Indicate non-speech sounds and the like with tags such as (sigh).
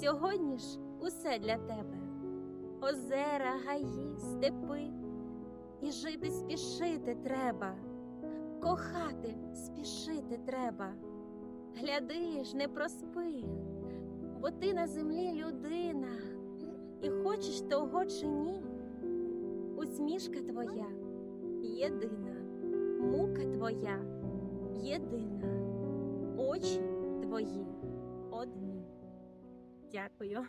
Сьогодні ж усе для тебе. Озера, гаї, степи. І жити спішити треба, кохати спішити треба. Гляди ж, не проспи, бо ти на землі людина, і хочеш того чи ні. Усмішка твоя єдина, мука твоя єдина, очі твої одні. Дякую. (laughs)